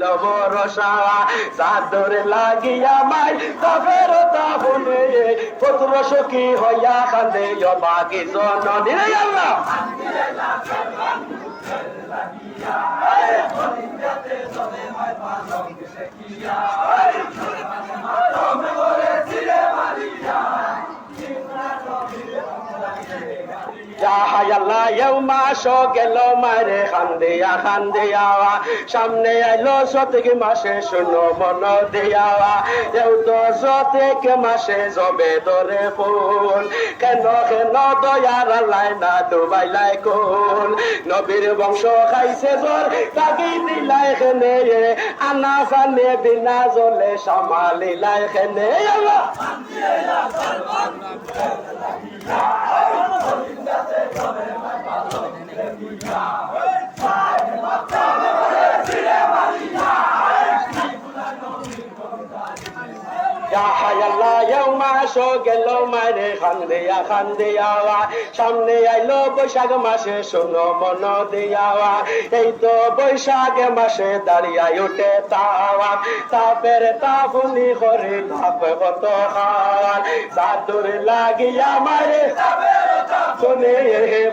হইল বরসা চাদর লাগিয়া মাই কাফের তাবনে। পুত্র সখী হইয়া কান্দে বাকি জননী। আল্লাহ আল্লাহ এও মাসো গেল মারে খান্দিয়া খান্দিয়াওয়া সামনে আইলো সতেক মাসে শুনো মন দিয়াওয়া। এও তো সতেক মাসে জবে ধরে ফুল। কেন কেন দয়ার আল্লাহ না ডুবাইলাই কোল। নবীর বংশ খাইছে জোর তাকি দিলাই খেনে। আনা ফানে বিনা জলে সামালিলাই খেনে। আল্লাহ গেল মারে খান্দিয়া খান্দিয়াওয়া সামনে আইলো বৈশাখ মাসে শোনো মন দিয়াওয়া এই তো বৈশাখ মাসে দাঁড়িয়ে উঠে তাওয়া তাপের তাপুনি করে তাপ কত খাওয়ান চাদর লাগিয়া মারে শুনে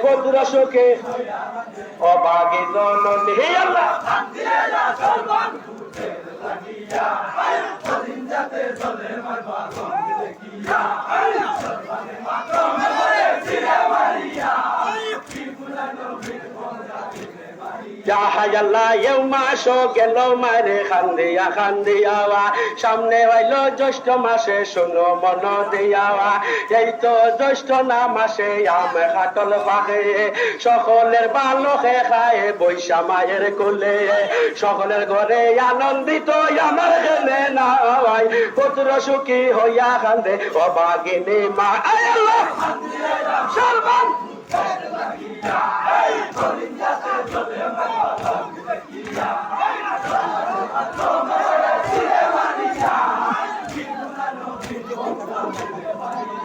ভদ্র সুখে অবাগি জননী হে আল্লাহ মাসো গেল মারে খান্দিয়া খান্দিয়াওয়া সামনে হইল জ্যৈষ্ঠ মাসে, শুনো মন দিয়াওয়া এই তো জ্যৈষ্ঠ না মাসে, আম খাটল পাখে সকলের বালকে খায় বৈশা মায়ের কোলে। সকলের ঘরে আনন্দিত আমার খেলে না পুত্র সুখী হইয়া খান্দে অবাগিনী মা। আয় আল্লাহ! সর্বান